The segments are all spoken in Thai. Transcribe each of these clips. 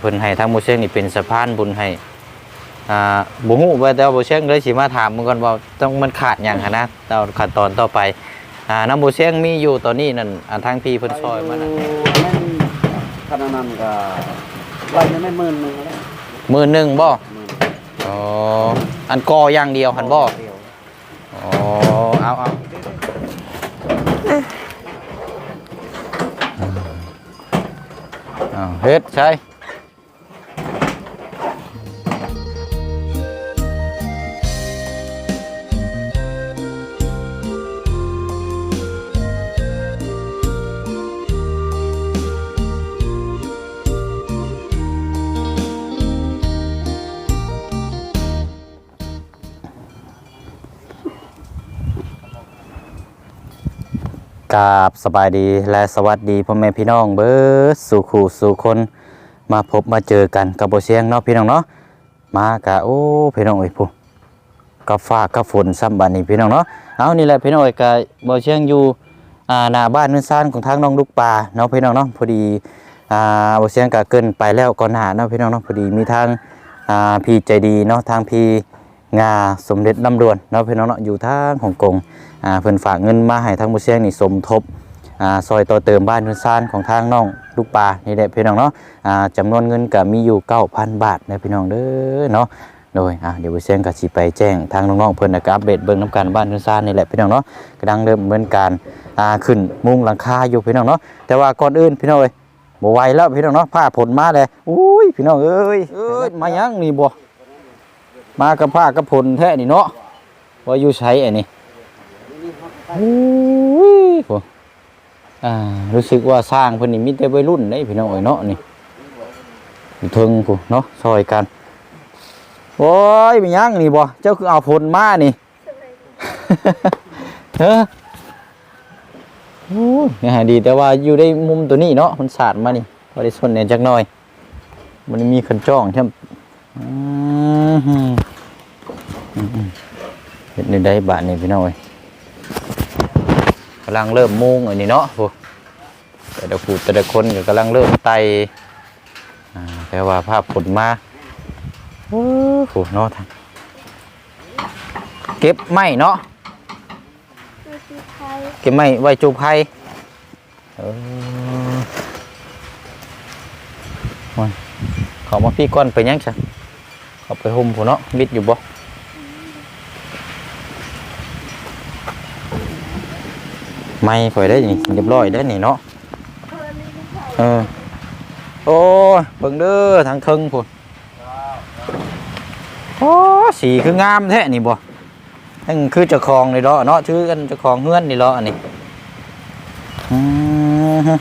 เพิ่นให้ทางบ่เชียงนี่เป็นสะพานบุญให้อ่าบ่ฮู้ว่าแต่ว่าบ่เชียงเลยสิมาถามมึงก่อนว่าต้องมันขาดหยังหันนะตอนขั้นตอนต่อไปอ่าน้ำบ่เชียงมีอยู่ตอนนี้นั่นอ่าทางพี่เพิ่นซอยมานะขนาดนั้นก็ไว้ยังไม่หมื่นหนึงแล้วมื้อหนึงบ่หมื่นอ๋ออันกออย่างเดียวหันบ่เดียวอ๋อเอาเอาเอาเฮ็ดใช่ กราบสบายดีและสวัสดีพ่อแม่พี่น้องเบิร์ดสู่ขู่สู่คนมาพบมาเจอกันกับโบเสียงเนาะพี่น้องเนาะมากะโอ้พี่น้องเอ้ยผู้กับฟ้ากับฝนซ้ำบานนี้พี่น้องเนาะเอานี่แหละพี่น้องเอ้ยกะโบเสียงอยู่อ่าหน้าบ้านนื้นซ่านของทางน้องลูกปลาเนาะพี่น้องเนาะพอดีอ่าโบเสียงกะเกินไปแล้วก่อนหน้าเนาะพี่น้องเนาะพอดีมีทางอ่าพี่ใจดีเนาะทางพี่งาสมเด็จลำดวนเนาะพี่น้องเนาะอยู่ทางฮ่องกง อ่าเพิ่นฝากเงินมาให้ทางบุเซียงนี่สมทบอ่าซอยต่อเติมบ้านเรือนซ่านของทางน้องลูกปลานี่แหละพี่น้องเนาะอ่าจำนวนเงินก็มีอยู่9,000 บาทนะพี่น้องเด้อเนาะโดยอ่าเดี๋ยวบุเซียงก็สิไปแจ้งทางน้องๆเพิ่นนะครับอัปเดตเบิ่งน้ำกันบ้านเรือนซ่านนี่แหละพี่น้องเนาะกำลังเริ่มดำเนินการอ่าขึ้นมุงหลังคาอยู่พี่น้องเนาะแต่ว่าก่อนอื่นพี่น้องเอ้ยบ่ไหวแล้วพี่น้องเนาะผ้าผลมาเลยอุ้ยพี่น้องเอ้ยเอ้ยมายังนี่บ่มากับผ้ากับผลแท้นี่เนาะว่าอยู่ใช้อัน นี้อุ้ยโหอ่า รู้สึกว่าสร้างเพิ่นนี่มีแต่วัยรุ่นได้พี่น้องเอ้ยเนาะนี่อยู่เทิงกูเนาะซอยกัน โอ้ยมียังนี่บ่เจ้าคือเอาผลมานี่เฮ้อโอ้ยเนี่ยหาดีแต่ว่าอยู่ในมุมตัวนี้เนาะมันสาดมานี่บ่ได้สนเนี่ยจักหน่อย มันมีคนจ้องใช่ไหมอืมอืมอืมเฮ็ดในได้บาทนี่พี่น้องเอ้ยกำลังเริ่มมุงอันนี้เนาะพวกแต่ละผู้แต่ละคนก็กำลังเริ่มไตอ่าแต่ว่าภาพผลมาโอ้โหเนาะท่านเก็บไม้เนาะเก็บไม้ไว้จูไผ่เออโอ้ยเขามาพี่ก้อนไปยังซะขาไปหุ่มผู้เนาะบิดอยู่บ่ ไม่ข่อยได้นี่เรียบร้อยได้นี่เนาะเออโอ้เบิ่งเด้อทางเทิงพุ่นโอ้สีคืองามแท้นี่บ่นั่นคือเจ้าของนี่เนาะเนาะชื่อกันเจ้าของเฮือนนี่เนาะอันนี้อือฮึ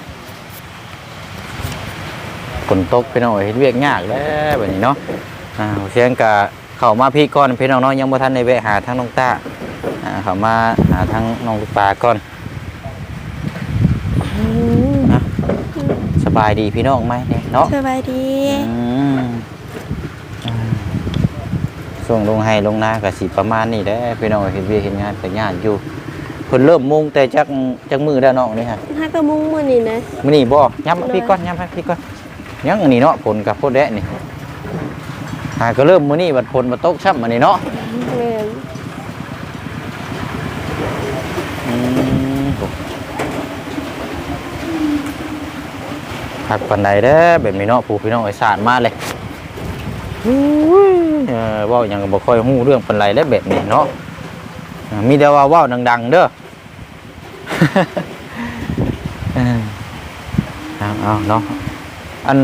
ฝนตกพี่น้องเอ้ยเฮ็ดเวียกยากแล้วแบบนี้เนาะอ่าเสียงกะเข้ามาพี่ก่อนพี่น้องเนาะยังบ่ทันได้แวะหาทางน้องตาอ่าเข้ามาหาทางน้องลูกปลาก่อน นะสบายดีพี่น้องไหมเนี่ยเนาะสบายดีอืมอ่าช่วงลงให้ลงนาก็สิประมาณนี้แหละพี่น้องเห็นเวียกเห็นงานแต่งานอยู่เพิ่นเริ่มมุงแต่จักจักมือแล้วน้องนี่ฮะถ้ากระมุงมือนี่นะมื้อนี้บ่ย้ำมาพี่ก่อนย้ำให้พี่ก่อนยังอันนี้เนาะผลกับโพดแดะนี่หาก็เริ่มมื้อนี้บัดผลมาตกช่ำอันนี้เนาะ แม่น อืมโอ้ พักปันใดเด้อแบบนี้เนาะผู้พี่น้องไอ้สารมาเลยเออเว่าหยังก็บ่ค่อยฮู้เรื่องปานไรแล้วแบบนี้เนาะอ่ามีแต่ว่าเว้าดัง ๆ เด้อเออเอาเอาเนาะอัน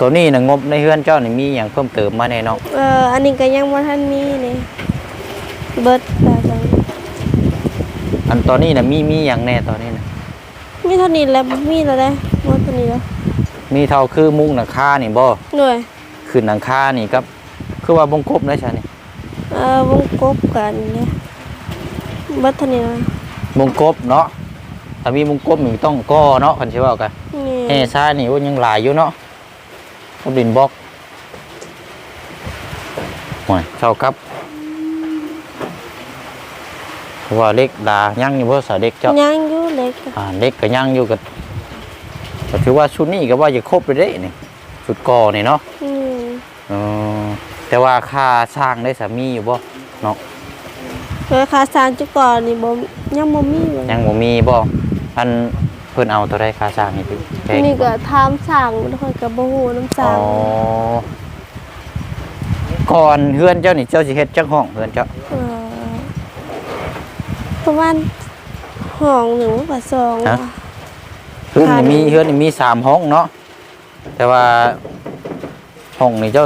ตัวนี้นะงบในเฮือนเจ้านี่มีหยังเพิ่มเติมมาแน่เนาะเอ่ออันนี้ก็ยังบ่ทันมีนี่เบิดแบบนั้นอันตอนนี้นะมีมีหยังแน่ตอนนี้นะมีเท่านี้แล้วมีแล้วได้หมดเท่านี้แล้ว มีเท่าคือมุ้งหลังคานี่บ่หน่วยขึ้นหลังคานี่ครับ คือว่าบงกบนะชานี่เอ่อวงกบกันเนี่ยเบิดเท่านี้แล้วบงกบเนาะถ้ามีบงกบมันต้องก่อเนาะคันสิเว้ากันนี่เฮ้ซ่านี่โอ้ยังหลายอยู่เนาะก็ดินบล็อกโอ้ยเท่ากับเพราะว่าเล็กดายังอยู่เพราะสาเด็กเจ้ายังอยู่เล็กอ่าเล็กก็ยังอยู่กับ ก็ถือว่าชุดนี้ก็ว่าจะครบเลยเด้นี่สุดก่อนี่เนาะอืมเออแต่ว่าค่าสร้างได้สามีอยู่บ่เนาะราคาสร้างจุก่อนนี่บ่ยังบ่มีเลยยังบ่มีบ่อันเพิ่นเอาตัวได้ค่าสร้างนี่พี่แพงนี่ก็ถามสร้างมันค่อยก็บ่ฮู้น้ำสร้าอ๋งอก่อนเฮือนเจ้านี่เจ้าสิเฮ็ดจักห้องเฮือนเจ้าเออประมาณห้องหนึ่งกับสองฮะว่ะ เฮือนค่ะนี่มีเฮือนนี่มีสามห้องเนาะแต่ว่าห้องนี่เจ้า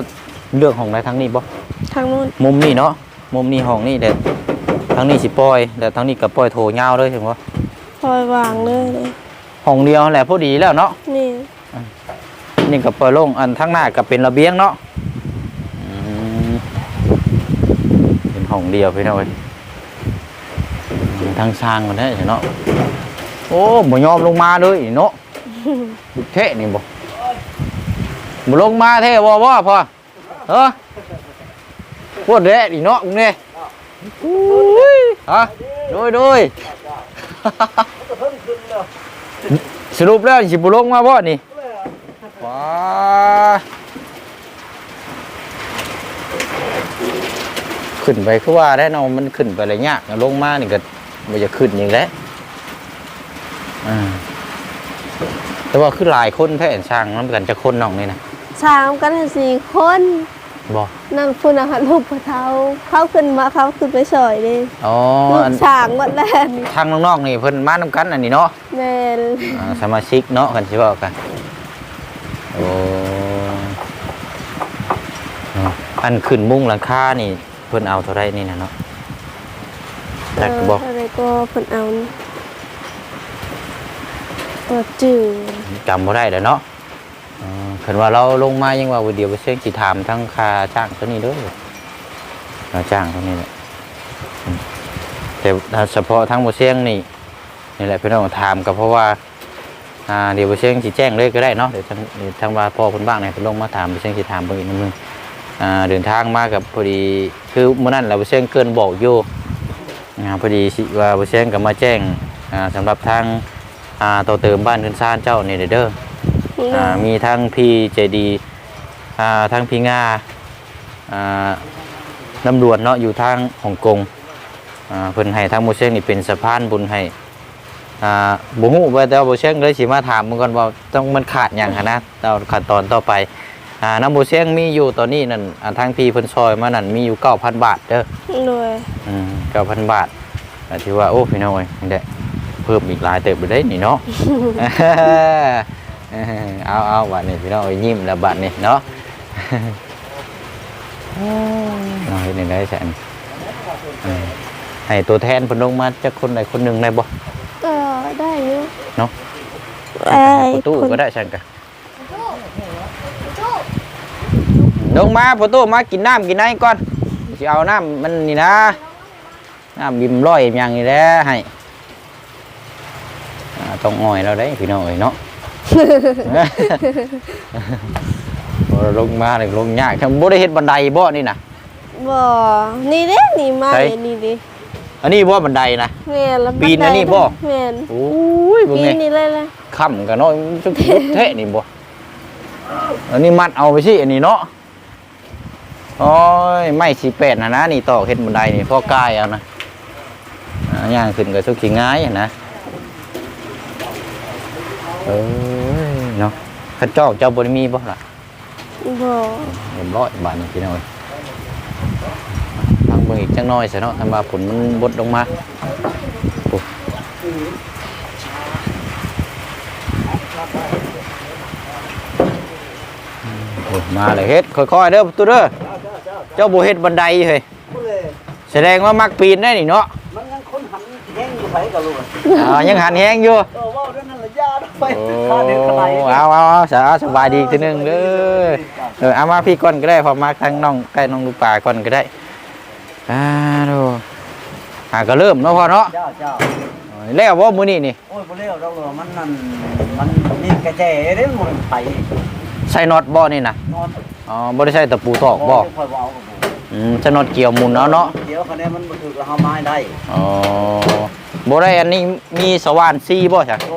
เลือกห้องใดทั้งนี้บ่ทางนู้นมุมนี่เนาะมุมนี่ห้องนี่แต่ทั้งนี้สิปล่อย แต่ทั้งนี้ก็ปล่อยโถยาวเลยเห็นบ่คอยวางเลยเลยห้องเดียวนั่นแหละพอดีแล้วเนาะนี่นี่ก็ปล่อยลงอันทั้งหน้าก็เป็นระเบียงเนาะอืมเป็นห้องเดียวพี่น้องเอ้ยอืมทั้งสร้างมันได้เนาะ โอ้บ่ยอมลงมาเลยเนาะดุเทะนี่บ่บ่ลงมาเท่บ่บ่พอเออปวดเด้ดิเนาะมึงเนี่ยอุ้ยฮะโดยโดยสรุปแล้วสิบ่ลงมาบ่นี่ว้าขึ้นไปคือว่าได้เนาะมันขึ้นไปอะไรยากลงมานี่ก็มันจะขึ้นอย่างแล้ว อ่าแต่ว่าคือหลายคนแท้ช่างน้ำกันจะคนน้องนี่นะสามกันสี่คนบอกนั่นคุณอาหารลูกพระเทาเขาขึ้นมาเขาขึ้นไปสอยเลยอ๋อลูอักนช้างหมดแล้วนี่ทางน้องๆนี่เพิ่นมานํกันอันนี้เนาะแม่นอ่าสมาชิกเนาะกันสิบอกกันโอ้อ่าอันขึ้นมุ้งหลังคานี่เพิ่นเอาเท่าไรนี่นะเนาะจักบอกเอะไรก็เพิ่นเอา ตัวจืดจำบ่ได้แล้วเนาะเออเพิ่นว่าเราลงมายังว่าวันเดียวไปเช็คสิถามทั้งค่าจ้างตัวนี้เด้อค่าจ้างตัวนี้แหละแต่เฉพาะทั้งบ่เชียงนี่นี่แหละพี่น้องถามก็เพราะว่าอ่าเดี๋ยวบ่เชียงสิแจ้งเลยก็ได้เนาะเดี๋ยวทางวทางว่าพ่อเพิ่นบ้างเนี่ยเพิ่นลงมาถามบ่เชียงสิถามเบิ่งอีกนิดนึงอ่าเดินทางมากับพอดีคือเมื้อนั้นเราบ่เชียงเกินบอกอยู่อ่าพอดีสิว่าบ่เชียงก็มาแจ้งอ่าสำหรับทาง อ่าต่อเติมบ้านเรือนซ่านเจ้านี่เด้ออ่ามีทั้งพี่เจดีอ่าทั้งพี่งาอ่าตำรวจเนาะอยู่ทางฮ่องกงอ่าเพิ่นให้ทางโมเชงนี่เป็นสะพานบุญให้อ่าบ่ฮู้ว่าแต่ว่าโมเชงเลยสิมาถามมึงก่อนว่าต้องมันขาดหยังหั้นนะเราขั้นตอนต่อไปอ่าน้ำโมเชงมีอยู่ตอนนี้นั่นอ่าทางพี่เพิ่นซอยมานั่นมีอยู่9,000บาทเด้อ โดย อืม9,000บาทก็ถือว่า โอ้ พี่น้องเอ้ยนี่แหละเพิ่มอีกหลายเติบไปได้นี่เนาะ เออเอาเอาบัดนี้พี่น้องเอ้ยยิ้มแล้วบัดนี้เนาะน้อยนี่ได้แสนเออให้ตัวแทนเพนลงมาจากคนใดคนหนึ่งได้บ่ก็ได้อยู่เนาะไอ้ประตูคนก็ได้ฉันกันลงมาประตูมากินน้ำกินไหนก่อนสิเอาน้ำมันนี่นะน้ำบิมร้อยอย่างนี้แหละให้ อ่าต้องอ่อยเราได้พี่น้องเอ้ยเนาะพอเราลงมาเลยลงยากทำบ่ได้เฮ็ดบันไดบ่นี่นะ บ่นี่เด้นี่มาใช่ เลยนี่ดิอันนี้บ่บันไดนะ แม่นแล้วปีนอันนี้บ่ แม่นโอ้ยบ่ปีแม่นนี่เลยล่ะค่ำกันเนาะจุกเทะนี่บ่อันนี้มัดเอาไปสิอันนี้เนาะโอ้ยไม่สิแปดนะนะนี่ตอกเฮ็ดบันไดนี่พ่อกายเอานะอ่าย่างขึ้นก็สุกสิง่ายอะนะ เอ้ยเนาะข้าเจ้าเจ้าบ่ได้มีบ่ล่ะบ่เรียบร้อยบาทนี่พี่น้อยฟังเบิ่งอีกจังน้อยซะเนาะทำมาผลมันบดลงมาโอ้โอ้มาเลยเฮ็ดค่อยๆเด้อประตูเด้อเจ้าบ่เฮ็ดบันไดเฮ้ยแสดงว่ามักปีนได้นี่เนาะมันยังคนหันแห้งอยู่ไผกับลูกอะอ่ายังหันแฮงอยู่ ไปโอ้ข้าเด็กขนาดนี้เอาเอาเอาสาสบายดีอีกทีหนึงเด้อเออเอามาพี่ก่อนก็ได้พอมาทางน้องใกล้น้องลูกป่าก่อนก็ได้อ่าดูอ่าก็เริ่มเนาะพ่อเนาะเจ้าเจ้าแล้วว่ามื้อนี้นี่โอ้ยบ่เลี้ยวดอกเลยมันนั่นมันนี่กระแจเด้มันไปใส่น็อตบ่นี่นะนอนอ๋อบ่ได้ใส่ตะปูตอกบ่ค่อยเอากับผมอืมใส่น็อตเกี่ยวหมุนเอาเนาะเดี๋ยวคะแนนมันบ่ถูกกับเฮาไม้ได้อ๋อบ่ได้อันนี้มีสว่านซีบ่จ้ะก็นี่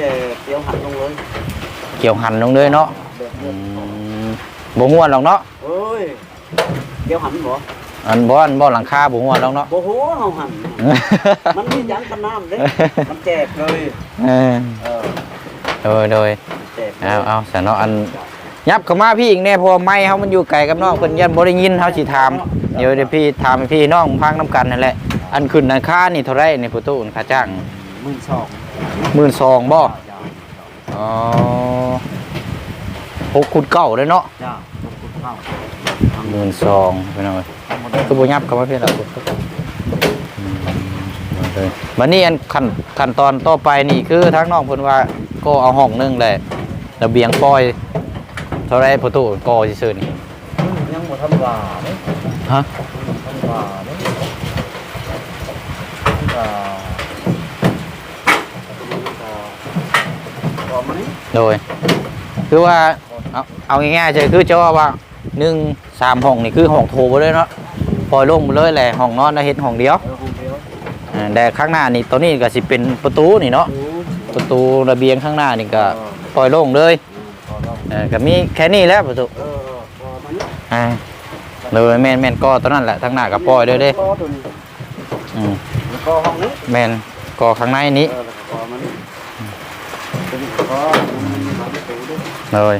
แต่เดี๋ยวหันลงเลยอเกี่ยวหันลงเลยเนาะแบบอืนี้มบ่ฮ้วนหรอกเนาะเอ้ยเกี่ยวหันบ่อันบ่อันบ่หลังคาบ่ฮ้วนหรอกเนาะบ่ฮู้เฮาหัน มันมีหยังกันน้ำเด้ มันแจกเลย เออเออโดยโดยแจกลยเอาเอาซะเนาะอันยับเข้ามาพี่อีกแน่เพราะว่าไม้เฮามันอยู่ไกลกับน้องเพิ่นยันบ่ได้ยินเฮาสิถามเดี๋ยวเดี๋ยวพี่ถามให้พี่น้องพังนํกันนั่นแหละอันขึ้นอันค่านี่เท่าไหร่นี่ประตูอันค่าจ้างมือ สอง12,000บ่อ๋อหกขุดเก้าเลยเนาะจ้าขอบคุณเข้าหมื่นสองพี่น้องคือบ่ยับเข้ามาพี่เราบัดนี้อันขั้นขั้นตอนต่อไปนี่คือทางน้องเพิ่นว่าก็เอาห้องหนึงแหละระเบียงปล่อยเท่าไรประตูก่อซื่อๆนี่ยังบ่ทันว่าเด้ฮะทันว่าเด้ก็ก็มานี่ โดย คือว่าเอาเอาง่ายๆใช่คือจะว่าว่าหนึ่งสามห้องนี่คือห้องโถไปเลยเนาะปล่อยลงไปเลยแหละห้องนอนนะเฮ็ดห้องเดียวเออคงเดียวอ่าแต่ข้างหน้านี่ตัวนี้ก็สิเป็นประตูนี่เนาะดูประตูระเบียงข้างหน้านี่ก็ปล่อยลงเลยพอแล้วเออก็มีแค่นี้แหล้วประตูเออพอมานี่อ่าเลยแม่นแม่นก็ตัวนั้นแหละทางหน้าก็ปล่อยเลยเด้ก็ตัวนี้อืมแล้วก็ห้องนี้แม่นก็ข้างในนี้ เออแล้วก็มันตัวนี้ก็มันมีประตูด้วย เลย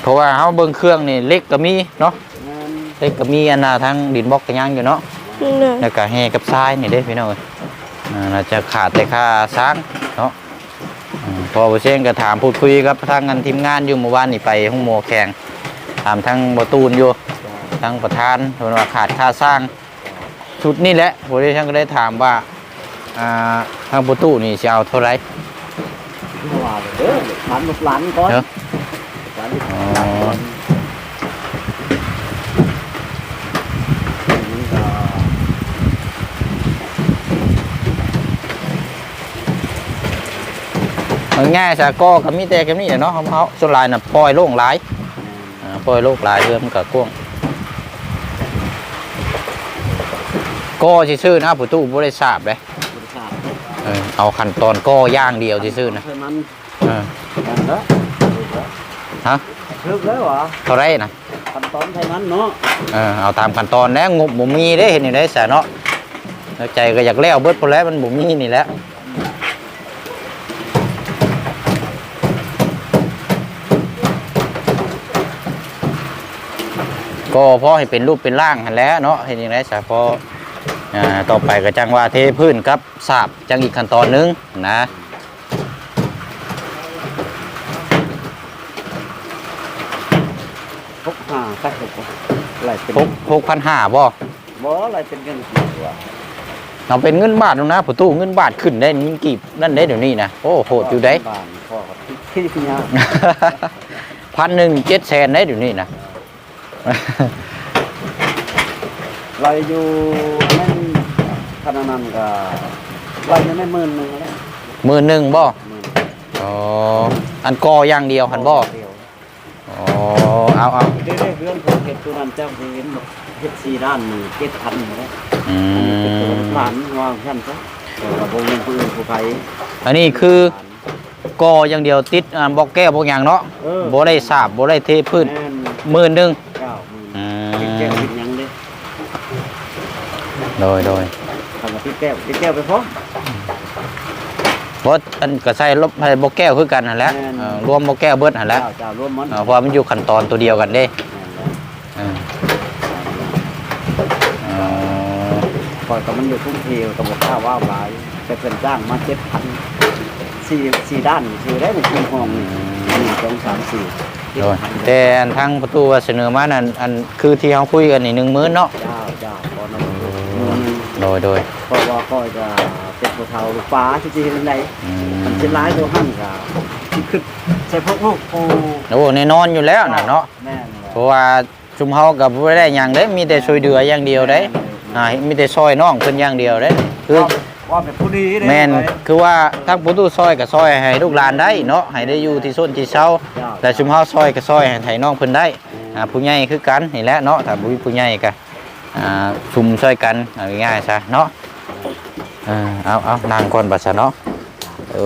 เพราะว่าเฮาเบิ่งเครื่องนี่เล็กก็มีเนาะงานเล็กก็มีอันน่ะทางดินบล็อกก็ยังอยู่เนาะโดยแล้วก็แห่กับทรายนี่เด้พี่น้องเอ้ยอ่าน่าจะขาดแต่ค่าสร้างเนาะอืมพอบ่เช่นก็ถามพูดคุยกับทางงานทีมงานอยู่เมื่อวานนี่ไปห้องหมอแข่งถามทางบ่ตูนอยู่ทางประธานเพิ่นว่าขาดค่าสร้างชุดนี่แหละบ่ได้ช่างก็ได้ถามว่า อ่าทางประตูนี่สิเอาเท่าไหร่ที่ว่าเลยเด้อหลานลูกหลานก่อนเนาะหลานลูกหอ๋ลานอก่อนนี่ก็เอาง่ายๆซะก็ก็มีแต่กันนี่แหละเนาะเฮาเฮาส่วนหลายน่ะปล่อยโล่งหลายอ่าปล่อยโล่งหลายเรื่องมันก็กว้างก็ซื่อๆนะประตูบ่ได้ทราบเด้บริษัท เออเอาขั้นตอนก็ย่างเดียวซื่อๆนะเท่านั้นเออนั่นเด้อฮะถึกแล้วเหรอเท่าไรนะขั้นตอนเท่านั้นเนาะเออเอาตามขั้นตอนแล้วงบบ่มีได้เห็นอยู่ได้แสนเนาะแล้วใจก็อยากแล้วเบิดพอแล้วมันบ่มีนี่แหละก็พอให้เป็นรูปเป็นร่างหันแหล้วเนาะเห็นอย่างไรสาพออ่า ต่อไปก็จังว่าเทพื้นกับสาบจังอีกขั้นตอนหนึงนะพกห้าใส่หกอะไรเป็นหกหกพันห้าบ่บ่อะไรเป็นเงินกี่ตัวเอาเป็นเงินบาทดูนะประตูเงินบาทขึ้นได้ยิ่งกีบนั่นได้เดี๋ยวนี้นะโอ้โหดอยู่ได้บ้านพ่อก็ที่ที่ยาพันหนึ่งเจ็ดแสนได้เดี๋ยวนี้นะเราอยู่นั่น ขนาดนั้นก็เราอยู่ในหมื่นหนึงแล้วหมื่นหนึ่งบ่หมื่นอ๋ออันกออย่างเดียวหันบ่เดียวอ๋อเอาเอาเรื่อยๆเรื่องของเห็ดตัวนั้นเจ้าสิเห็นบอกเห็ดสี่ด้านนี่เจ็ดพันหมดแล้วอืเป็นตัวมหลานวางชั้นซะแต่ว่าบ่ยังผู้อื่นผู้ไผอันนี้คือกออย่างเดียวติดอ่าบอกแก้วบอกอย่างเนาะเออบ่ได้สาบบ่ได้เทพื้นแม่นหมื่นหนึ่ง เก้าหมื่นอืติดแก้วมติดหยังเด้ โดยโดยคำว่า ติดแก้วติดแก้วไปพร้อม เพราะอันก็ใส่ลบให้บอกแก้วคือกันนั่นแหละแม่น เออรวมบอกแก้วเบิดนั่นแหละเจ้าเจ้ารวมมันเออเพราะว่ามันอยู่ขั้นตอนตัวเดียวกันเด้แม่นแล้วเอออ๋อปล่อยกับมันอยู่ทุ่งเทวกับบอกข้าวว่าวหลายแต่เป็นจ้างมาเจ็ดพันสี่สี่ด้านคือได้ในชุมห้องนี่หนึ่งสองสามสี่เจ็ดโดยพันแต่อันทางประตูว่าเสนอมานั่นอันคือที่เขาคุยกันนี่หนึ่งมื้อเนาะเจ้าเจ้าพอน้ำมือหนึง โดยโดยเพราะว่าก็จะเป็นผู้เฒ่าลูกฟ้าที่จะเห็นไรอืมมันจะร้ายตัวหั่นกับที่คือใส่พวกลูกปูโอ้แน่นอนอยู่แล้วน่ะเนาะแม่นเพราะว่าชุมเฮากับบ่ได้หยังเด้มีแต่ช่วยเหลืออย่างเดียวเด้อ่ามีแต่ซอยน้องเพิ่นอย่างเดียวเด้คือ ว่าเป็นผู้ดีเด้แม่นคือว่าทางประตูซอยก็ซอยให้ลูกหลานได้เนาะให้ได้อยู่ที่ส้นที่เช้า แต่ชุมเฮาซอยก็ซอยให้ไถน้องเพิ่นได้อ่าผู้ใหญ่คือกันนี่แหละเนาะถ้าบ่มีผู้ใหญ่ก็ อ่าชุมซอยกันเอาง่ายๆซะเนาะเออเอาเอานางก่อนบัดซะเนาะโอ้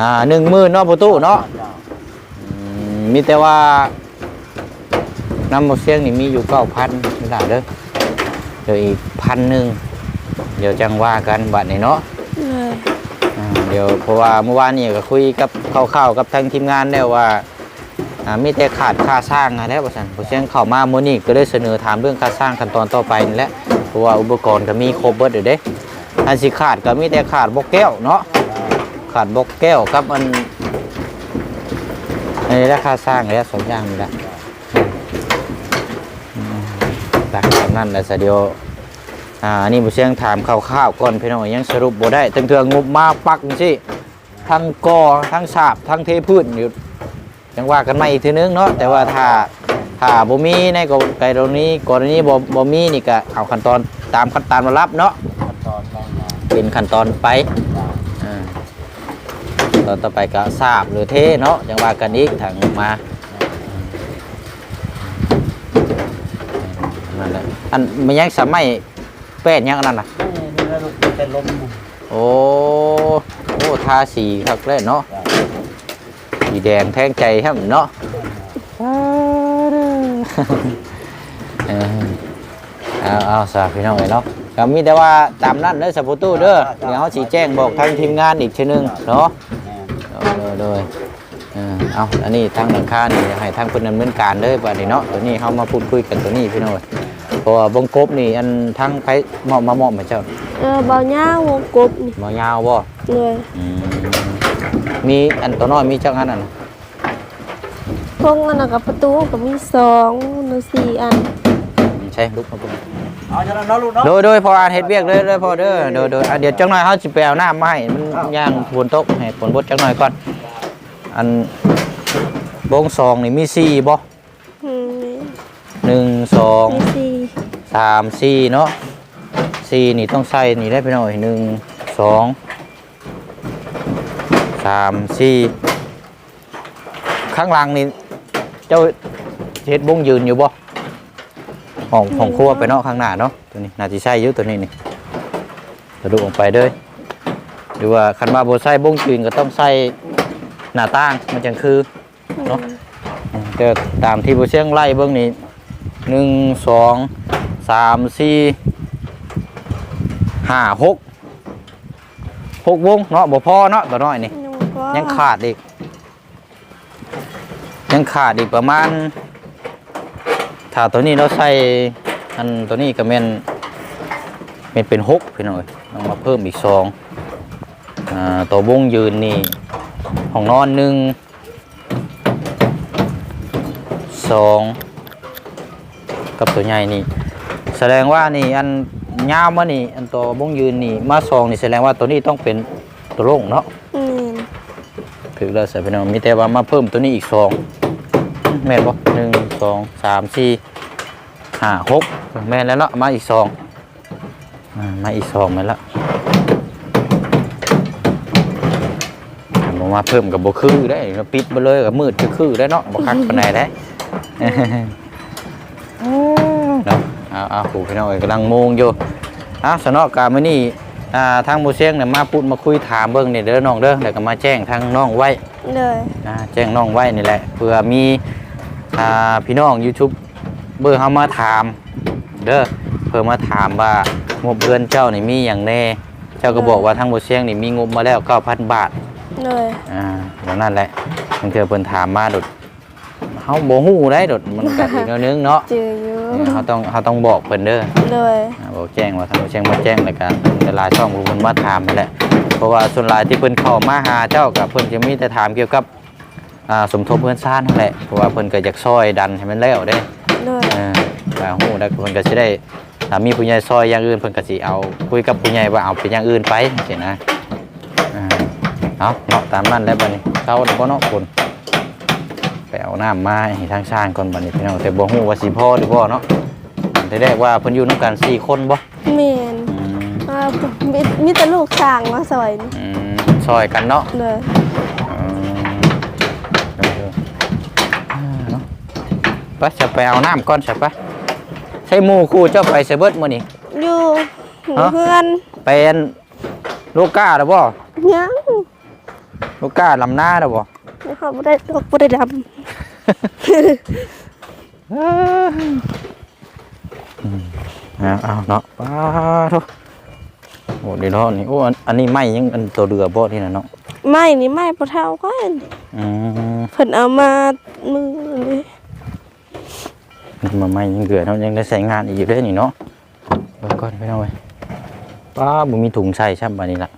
อ่าหนึ่งหมื่นเนาะประตูเนาะอืมมีแต่ว่าน้ำมะเสียงนี่มีอยู่เก้าพันนี่ล่ะเด้อเดี๋ยวอีกพันหนึ่งเดี๋ยวจังว่ากันบัดนี้เนาะเลยอ่าเดี๋ยวเพราะว่าเมื่อวานนี่ก็คุยกับเข้าวๆกับทางทีมงานแล้วว่า อ่ามีแต่ขาดค่าสร้างนะแล้วประสันผมเชียงเข้ามาโมอนี่ก็ได้เสนอถามเรื่องค่าสร้างขั้นตอนต่อไปนี่แหละเพราะว่าอุปกรณ์ก็มีครบเบิดอยู่เด้อันสิขาดก็มีแต่ขาดบล็อกแก้วเนาะขาดบล็อกแก้วกับอันอันนี้แหละค่าสร้างแล้วสองอย่างนี่แหละอืมหลักตามนั้นแหละสเดียว อ่าอันนี้ผมเชียงถามคร่าวๆก่อนพี่น้องยังสรุปบ่ได้ตั้งเทืองงบมาปักจังซี่ทั้งกอทั้งสาบทั้งเทพื้นอยู่ ยังว่ากันใหม่อีกทีนึงเนาะแต่ว่าถ้าถ้าบ่มีในกรณีกรณีบ่บ่มีนี่ก็เอาขั้นตอนตามขั้นตอนมารับเนาะขั้นตอนบางอย่างเป็นขั้นตอนไปอ่าตอนต่อไปก็สาบหรือเทเนาะยังว่ากันอีกทางมานั่นแหละอันมันยังสมัยแป้นยังอันนั้นน่ะนี่นี่แล้วเป็นลมโอ้โอ้ทาสีคักเลยเนาะสี แดงแทงใจครับเนาะเออเอาเอาสาพี่น้องเลยเนาะก็มีแต่ว่าตามนั้นเด้อสัพพุตู้เด้อเดี๋ยวเขาสีแจ้งบอกทางทีมงานอีกทีหนึงเนาะเอาเลยเลยเออเอาอันนี้ทางหลังคานี่ให้ทางเพิ่นดำเนินการเลยบัดนี้เนาะตัวนี้เขามาพูดคุยกันตัวนี้พี่น้องเอ้ยเพราะว่าบงกบนี่อันทางไผมอบมามอบให้เจ้าเออเบาหญ้าวงกบนี่หมอยาวบ่เลยอื มมีอันตัวน้อยมีจักอันนั่นน่ะพวกอันนั้นกับประตูก็มีสองหรือสี่อันใช่ลูกมาเบิ่งเอาฉะนั้นเนาะลูกเนาะโดยโดยพออ่านเฮ็ดเวียกเลยเลยพอเด้อโดยโดยอะเดี๋ยวจักหน่อยเฮาสิไปเอาน้ำมาให้มันย่างฝนตกให้ฝนบดจักหน่อยก่อนอันบงสองนี่มีสี่บ่อืมหนึ่งสองมีสี่สามสี่เนาะสี่นี่ต้องใส่นี่ได้ไปหน่อยหนึ่งสอง สามสี่ข้างหลังนี่เจ้าเฮ็ดบงยืนอยู่บ่ห้องห้องครัวไปเนาะข้างหน้าเนาะตัวนี้น่าจะใช่อยุตัวนี้นี่กระดูกออกไปเด้อหรือว่าคันว่าโบใส่บงจืนก็ต้องใส่หน้าต่างมันจังคือเนาะอืมแต่ตามที่โบเชียงไล่เบื้องนี้หนึ่งสองสามสี่ห้าหกหกวงเนาะบ่พอเนาะตัวน้อยนี่ ยังขาดอีก ยังขาดอีกประมาณ ถ้าตัวนี้เราใส่อันตัวนี้ก็แม่นเป็นเป็นหกพี่น้อยต้องมาเพิ่มอีกสองอตัววงยืนนี่ห้องนอนหนึ่งสองกับตัวใหญ่นี่ แสดงว่านี่อันยาวมานี่ อันตัววงยืนนี่มาสองนี่แสดงว่าตัวนี้ต้องเป็นตัวโล่งเนาะ ถึงแล้วใส่พี่น้องมีแต่ว่ามาเพิ่มตัวนี้อีกสองแม่นปะหนึ่งสองสามสี่ห้าหกแม่นแล้วเนาะมาอีกสองอ่ามาอีกสองแม่นละบ่มาเพิ่มกับบ่คือได้ก็ปิดไปเลยกับมืดคือคือได้เนาะบ่คักปานใดได้เนาะเอาเอาผู้พี่น้องเอ้ยกำลังโมงอยู่เอาสนอกกามื้อนี้ อ่าทางบ่เสียงเนี่ยมาพูดมาคุยถามเบิ่งนี่เด้อน้องเด้อแล้วก็มาแจ้งทางน้องไว้เลยอ่าแจ้งน้องไว้นี่แหละเพื่อมีอ่าพี่น้อง YouTube เบอร์เขามาถาม เด้อเพื่อมาถามว่างบเดือนเจ้านี่มีอย่างแน่ เจ้าก็บอกว่าทางบ่เสียงนี่มีงบมาแล้ว9,000บาทเลยอ่าแล้วนั่นแหละบางเทื่อเพิ่นถามมาโดดเฮาบ่ฮู้ได้โดดมันก็อีกแนวนึงเนาะเจออยู่ เออเฮาต้องเฮาต้องบอกเพิ่นเด้อเลยอ่าบอกแจ้งว่าทางบ่เชียงมาแจ้งแล้วก็แต่หลายช่องผู้เพิ่นมาถามนั่นแหละเพราะว่าส่วนหลายที่เพิ่นเข้ามาหาเจ้ากับเพิ่นจะมีแต่ถามเกี่ยวกับอ่าสมทบเพื่อนซ่านนั่นแหละเพราะว่าเพิ่นก็อยากซอยดันให้มันแล้วเด้เลยเออก็ฮู้แล้วเพิ่นก็สิได้ถ้ามีผู้ใหญ่ซอยอย่างอื่นเพิ่นก็สิเอาคุยกับผู้ใหญ่ว่าเอาเป็นอย่างอื่นไปจังซี่นะอ่าเอาเนาะตามนั้นแล้วบัดนี้เข้าแล้วบ่เนาะคน ไปเอาน้ำมาให้ทางช่างก่อนบัดนี้พี่น้องแต่บ่ฮู้ว่าสิพอหรือบ่เนาะแต่แรกว่าเพิ่นอยู่นํกันสี่คนบ่เมนอืมอ่ามีมีแต่ลูกสร้างมาซอยนี่อืมซอยกันเนาะเลยอืมเดี๋ยวเดี๋ยวอ่าเนาะไปจะไปเอาน้ำก่อนใช่ปะใช่หมูคู่เจ้าไปเซเบิร์ตมื้อนี้ อยู่ฮะ เพื่อนไปอันโลกาหรือบ่ยังลูกกล้าลำหน้าเด้อบ่ เขาบ่ได้เขาบ่ได้ดเอาเอาเนาะป้าทุกโอ้เดี๋ยวเนาะนี่โอ้อันอันนี้ไม่ยังอันตัวเรือบ่ที่น่ะเนาะำไม้นี่ไม้บ่เท่ากันอืมเพิ่นเอามามือเลยมาไม่ยังเกลือเนาะยังได้ใช้งานอีกอยู่เด้อนี่เนาะเบิ่งก่อนไปเอาไว้ป้าบ่มีถุงใส่ใช่บัดนี้ล่ะ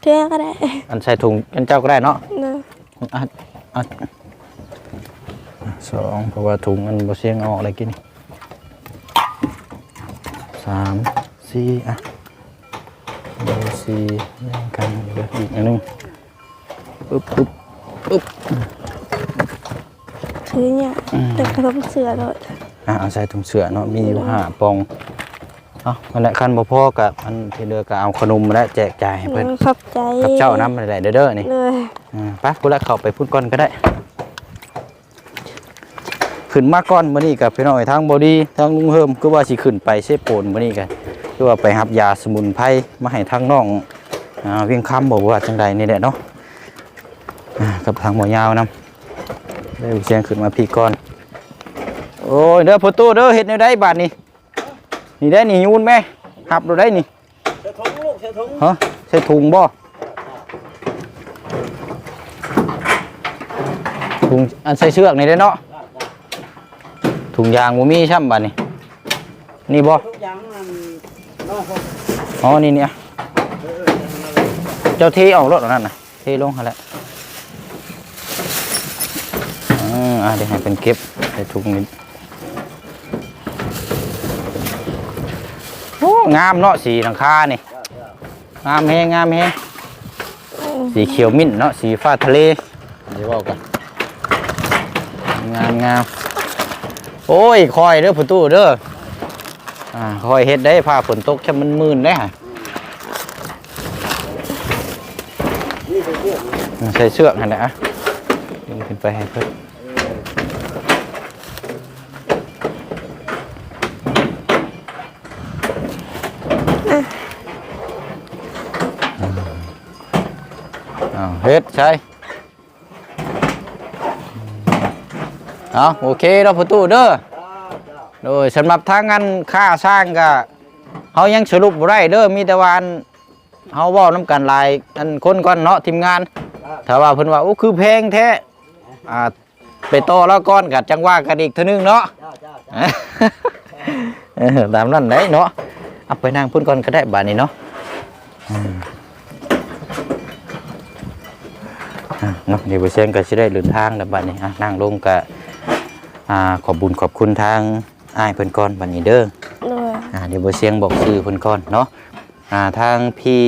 เทื่อก็ได้ อันใส่ถุงกันเจ้าก็ได้เนาะนะ อัดอัดสองเพราะว่าถุงมันบ่เสียงเอาออกอะไรกินสามสี่อะเบอร์สี่แย่งกันเดี๋ยวอีกอันหนึงปึ๊บปึ๊บปึ๊บถือเนี่ยแต่กระทงเสือเลยอะเอาใส่ถุงเสือเนาะมีอยู่ห้าปอง เอาอันนั้นคันบ่พอกับอันที่เหลือก็เอาขนมมาแล้วแจกจ่ายให้เพิ่นขอบใจกับเจ้าน้ำอะไรเด้อเด้อนี่เลยอ่าไป้ากูละเข้าไปพูดก่อนก็ได้ ขึ้นมาก่อนมื้อนี้กับพี่น้อยทางบอดี้ทางลุงเฮิมคือว่าสิขึ้นไปเซโปนมื้อนี้กันคือว่าไปรับยาสมุนไพรมาให้ทางน้องอ่าเวียงคำบอกว่าจังใดนี่แหละเนาะอ่ากับทางหมอยาวนํได้เสียงขึ้นมาพี่ก่อนโอ้ยเด้อประตูเด้อเฮ็ดแนวใดบาดนี้ นี่ได้นี่ยูนแม่หับเราได้นี่เสื้อถุงลูกเสื้อถุงฮะใส่ถุงบ่ถุงอันใส่เชือกนี่เด้อเนาะถุงยางบ่มีช่ำบัดนี่นี่บ่ทุกอย่างมันนอกเขาอ๋อนี่เนี่ยเจ้าเทออกรถแล้วนั่นน่ะเทลงหั่นแหละอ่าอ่าเดี๋ยวให้เป็นเก็บใส่ถุงนี้โอ้ งามเนาะสีหลังคานี่งามแฮงงามแฮงสีเขียวมิ้นเนาะสีฟ้าทะเลเดี๋ยวบอกกันงามงามโอ้ยคอยเด้อประตูเด้ออ่าคอยเฮ็ดได้ผ้าฝนตกช่มันมื่นได้ฮะนี่ใส่เชือกนั่นะอะดึงขึ้นไปให้เพิ่อ ฮ็ดใช่เอาโอเคเราะประตูเด้อโดยสำหรับทางงานค่าสร้างก็เฮายังสรุปบ่ได้เด้อมีแต่ว่าอันเฮาเว้านํกันหลายอันคนก่อนเนาะทีมงานถ้าว่าเพิ่นว่าโอ้คือแพงแท้อ่าไปต่อแล้วก่อนก็จังว่ากันอีกเทื่อนึงเนาะเจ้าเจ้าเจ้าเออตามนั้นได้เนาะเอาไปนั่งพุ่นก่อนก็ได้บาดนี้เนาะอืมอะ เนาะเดี๋ยวไปเชียงก็สิได้เดินทางแล้วบัดนี้อะนั่งลงก็อ่าขอบบุญขอบคุณทางอ้ายเพิ่นก่อนบัดนี้เด้อเลยอ่าเดี๋ยวบเสียงบอกชื่อเพิ่นก่อนเนาะอ่าทางพี่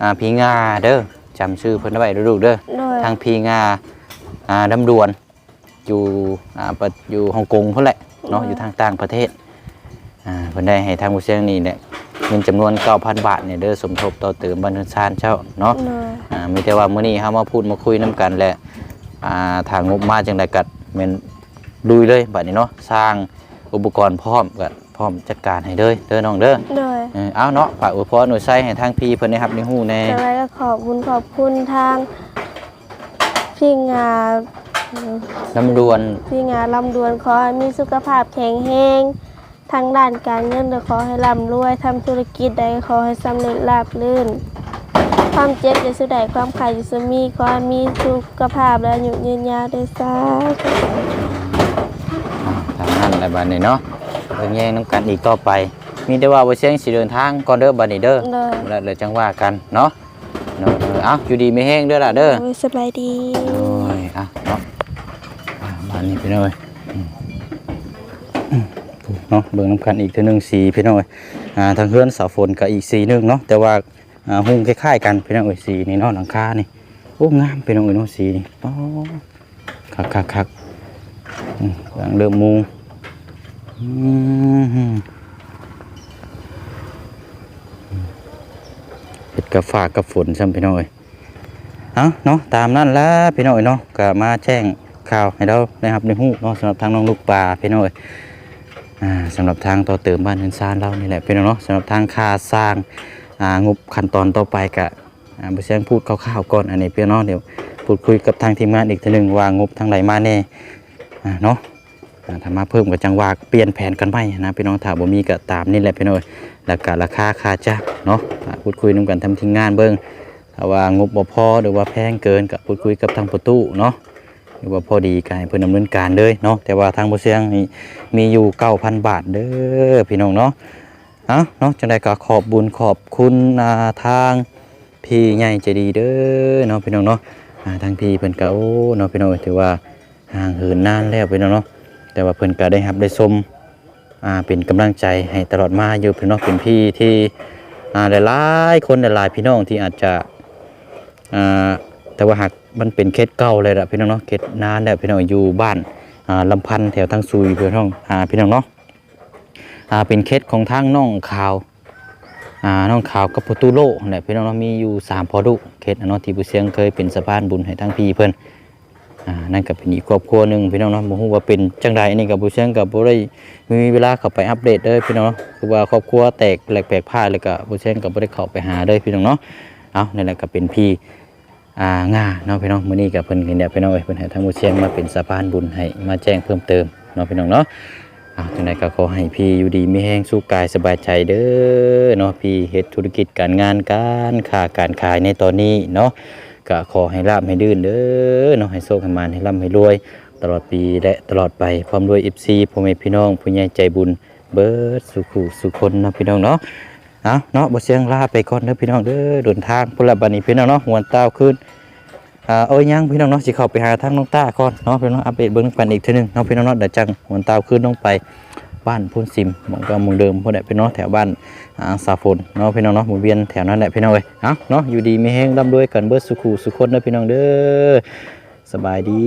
อ่าพี่งาเด้อจำชื่อเพิ่นไว้เด้อลูกเด้อเลยทางพี่งาอ่าดำดวนอยู่อ่าประอยู่ฮ่องกงพุ่นแหละเนาะอยู่ทางต่างประเทศอ่าเพิ่นได้ให้ทางบเสียงนี่เนี่ย เงินจำนวน9,000 บาทเนี่ยเด้อสมทบต่อเติมบ้านเรือนชานเจ้าเนาะเลยอ่ามีแต่ว่ามื้อนี้เฮามาพูดมาคุยนํกันและอ่าทางงบมาจังไดกัดแม่นลุยเลยบัดนี้เนาะสร้างอุปกรณ์พร้อมก็พร้อมจัดการให้เลยเด้อน้องเด้อเลยเออเอาเนาะฝากอวยพรหน่วยใส่ให้ทางพี่เพิ่นนะครับในหู้แน่แต่ไรก็ขอบคุณขอบคุณทางพี่งาน้ำดวนพี่งาลำดวนขอให้มีสุขภาพแข็งแรง ทางด้านการเงินเดขอให้ร่ำรวยทำธุรกิจใดขอให้สำเร็จราบรื่น ความเจ็บจะสุดใดความขายจะสมีขอให้มีสุขภาพและอายุยืนยาวด้วยซ้าธุทางนั้นแหละบัดนี้เนาะเพิ่นแย่งน้ำกันอีกต่อไป มีแต่ว่าบ่เสียงสิเดินทางก่อนเด้อบัดนี้เด้อเลยแล้วเดี๋ยวจังว่ากันเนาะเนาะเออเอาอยู่ดีไม่แห้งเด้อล่ะเด้อ โอ้ยสบายดี โอ้ยอะเนาะอะบัดนี้พี่น้อยอืมอืมเนาะเบิ่งน้ำกันอีกเทื่อหนึงสีพี่น้อยอ่าทางเฮือนเสาฝนก็อีกสีหนึงเนาะแต่ว่าอ่าหุ้งคล้ายๆกันพี่น้อยสีนี่เนาะหลังคานี่โอ้งามพี่น้อยเนาะสีนี่อ๋อคักคักคักอืมหลังเริ่มมุงอืมเป็ดกระฝากกระฝนซ้ำพี่น้อยเอาเนาะตามนั่นละพี่น้อยเนาะก็มาแจ้งข่าวให้เรานะครับในหูเนาะสำหรับทางน้องลูกปลาพี่น้อยอ่า สำหรับทางต่อเติมบ้านเรือนซานเรานี่แหละพี่น้องเนาะสำหรับทางค่าสร้างงบขั้นตอนต่อไปก็อ่าบ่เสียงพูดคร่าวๆก่อนอันนี้พี่น้องเดี๋ยวพูดคุยกับทางทีมงานอีกทีหนึ่งว่างบทางไหนมาแน่อ่าเนาะอ่าถ้ามาเพิ่มก็จังหว่าเปลี่ยนแผนกันใหมนะพี่น้องถ้าบ่มีก็ตามนี่แหละพี่น้องแล้วก็ราคาค่าจ้างเนาะพูดคุยนํกันทำทีมงานเบิ่งถ้าว่างบบ่พอหรือว่าแพงเกินก็พูดคุยกับทางประตูเนาะ รือว่าพอดีก็ให้เพิ่นดำเนินการเลยเนาะแต่ว่าทางบ่เสียงนี่มีอยู่9,000บาทเด้อพี่น้องเนาะเอาเนาะจังไดก็ขอบบุญขอบคุณอ่าทางพี่ใหญ่ใจดีเด้อเนาะพี่น้องเนาะทางพี่เพิ่นก็โอ้เนาะพี่น้องถือว่าห่างเหินนานแล้วพี่น้องเนาะแต่ว่าเพิ่นก็ได้รับได้ชมอ่าเป็นกำลังใจให้ตลอดมาอยู่พี่น้องเป็นพี่ที่อ่าหลายๆคนหลายๆพี่น้องที่อาจจะอ่าแต่ว่าหาก มันเป็นเคสเก่าเลยละพี่น้องเนาะเคสนานแล้วพี่น้องอยู่บ้านอ่าลำพันธ์แถวทางซุยพี่น้องอ่าพี่น้องเนาะอ่าเป็นเคสของทางน้องขาวอ่าน้องขาวกับปรตุโลเนี่ยพี่น้องเนาะมีอยู่สามพอดุเคสนเนาะที่ผู้เสียงเคยเป็นสะพานบุญให้ทางพี่เพิ่นอ่านั่นก็เป็นอีกครอบครัวหนึ่งพี่น้องเนาะบ่ฮู้ว่าเป็นจังใดอันนี้กับผู้เสียงกับบ่ได้มีเวลาเข้าไปอัปเดตเด้อพี่น้องเนาะคือว่าครอบครัวแตกแหลกแปลกพ่ายแล้วก็ผู้เสียงก็บ่ได้เข้าไปหาเด้อพี่น้องเนาะเอานั่นแหละก็เป็นพี่ อ่างาเนาะพี่น้องมื้อนี้ก็เพิ่นก็เนี่ยพี่น้องเอ้ยเพิ่นให้ทางผู้เสียงมาเป็นสะพานบุญให้มาแจ้งเพิ่มเติมเนาะพี่น้องเนาะอ่าจังไดก็ขอให้พี่อยู่ดีมีแห้งสู้กายสบายใจเด้อเนาะพี่เฮ็ดธุรกิจการงานการค้าการขายในตอนนี้เนาะก็ขอให้ราบให้ดื่นเด้อเนาะให้โชคให้มานให้ร่ำให้รวย ตลอดปีและตลอดไปพร้อมด้วย FC พ่อแม่พี่น้องผู้ใหญ่ใจบุญเบิดสุขุสุคนเนาะพี่น้องเนาะ เอาเนาะบ่เสียงลาไปก่อนเด้อพี่น้องเด้อเดินทางพุ่นละบัดนี้พี่น้องเนาะหวนเต้าขึ้นอ่าเอ้ยยังพี่น้องเนาะสิเข้าไปหาทางน้องต้าก่อนเนาะพี่น้องอัปเดตเบิ่งกันอีกเทีนึงเนาะพี่น้องเนาะเดี๋ยวจังหวนเตาขึ้นลงไปบ้านพุ่นซิมหมองก็หมองเดิมพุ่นแหละพี่น้องแถวบ้านอ่าสาฝนเนาะพี่น้องเนาะหมุนเวียนแถวนั้นแหละพี่น้องเอ้ยเอาเนาะอยู่ดีมีแฮงร่ำรวยกันเบิดสุขุสุขคนเด้อพี่น้องเด้อสบายดี